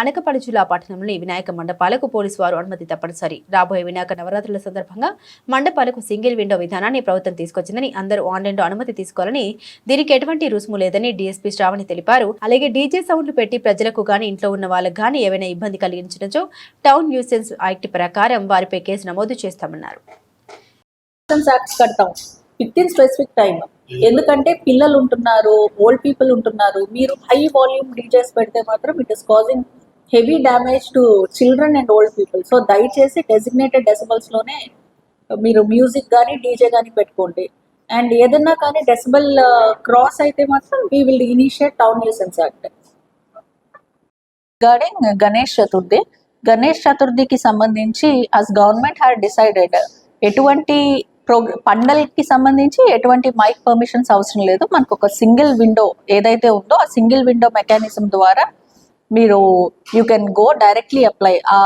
అనకపల్లి జిల్లా పట్టణంలోని వినాయక మండపాలకు పోలీసు వారు అనుమతి తప్పనిసరి. రాబోయే వినాయక నవరాత్రుల సందర్భంగా మండపాలకు సింగిల్ విండో విధానాన్ని ప్రభుత్వం తీసుకొచ్చిందని అందరూ ఆన్లైన్లో అనుమతి తీసుకోవాలని దీనికి ఎటువంటి రుసుము లేదని డీఎస్పీ శ్రావణి తెలిపారు. అలాగే డీజే సౌండ్లు పెట్టి ప్రజలకు గాని ఇంట్లో ఉన్న వాళ్ళకు గాని ఏవైనా ఇబ్బంది కలిగించినచో టౌన్ న్యూసెన్స్ యాక్ట్ ప్రకారం వారిపై కేసు నమోదు చేస్తామన్నారు. యాక్ట్స్ స్పెసిఫిక్ టైం ఎందుకంటే పిల్లలు ఉంటున్నారు ఓల్డ్ పీపుల్ ఉంటున్నారు. మీరు హై వాల్యూమ్ డీజేస్ పెడితే మాత్రం it is causing heavy damage to children and old people. So దయచేసి డెసిగ్నేటెడ్ డెసిబల్స్లోనే మీరు మ్యూజిక్ కానీ డీజే కానీ పెట్టుకోండి. అండ్ ఏదన్నా కానీ డెసిబల్ క్రాస్ అయితే మాత్రం we will initiate town nuisance act regarding Ganesh Chaturthi Ganesh చతుర్థికి సంబంధించి అస్ గవర్నమెంట్ హ్యాడ్ డిసైడెడ్ ఎటువంటి ప్రోగ్రా పండలకి సంబంధించి ఎటువంటి మైక్ పర్మిషన్స్ అవసరం లేదు. మనకు ఒక సింగిల్ విండో ఏదైతే ఉందో ఆ సింగిల్ విండో మెకానిజం ద్వారా మీరు you can go directly apply ఆ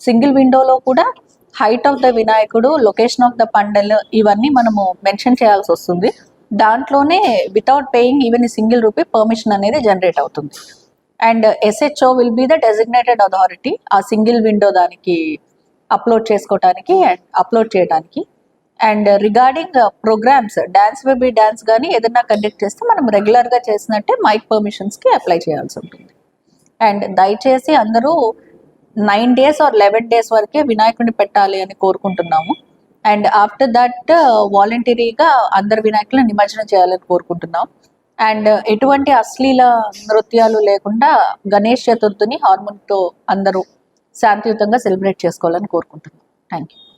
సింగిల్ విండోలో కూడా హైట్ ఆఫ్ ద వినాయకుడు లొకేషన్ ఆఫ్ ద పండల్ ఇవన్నీ మనము మెన్షన్ చేయాల్సి వస్తుంది. దాంట్లోనే without paying even single rupee permission అనేది జనరేట్ అవుతుంది. And SHO will be the designated authority ఆ సింగిల్ విండో దానికి అప్లోడ్ చేసుకోవటానికి అండ్ అప్లోడ్ చేయడానికి and regarding programs dance baby dance కానీ ఏదైనా కండక్ట్ చేస్తే మనం రెగ్యులర్గా చేసినట్టే మైక్ పర్మిషన్స్కి అప్లై చేయాల్సి ఉంటుంది. అండ్ దయచేసి అందరూ nine days or eleven days వరకే వినాయకుడిని పెట్టాలి అని కోరుకుంటున్నాము. అండ్ ఆఫ్టర్ దట్ uh, వాలంటరీగా అందరు వినాయకులను నిమజ్జనం చేయాలని కోరుకుంటున్నాం. అండ్ ఎటువంటి అశ్లీల నృత్యాలు లేకుండా గణేష్ చతుర్థిని హార్మోన్తో అందరూ శాంతియుతంగా సెలబ్రేట్ చేసుకోవాలని కోరుకుంటున్నాం. Thank you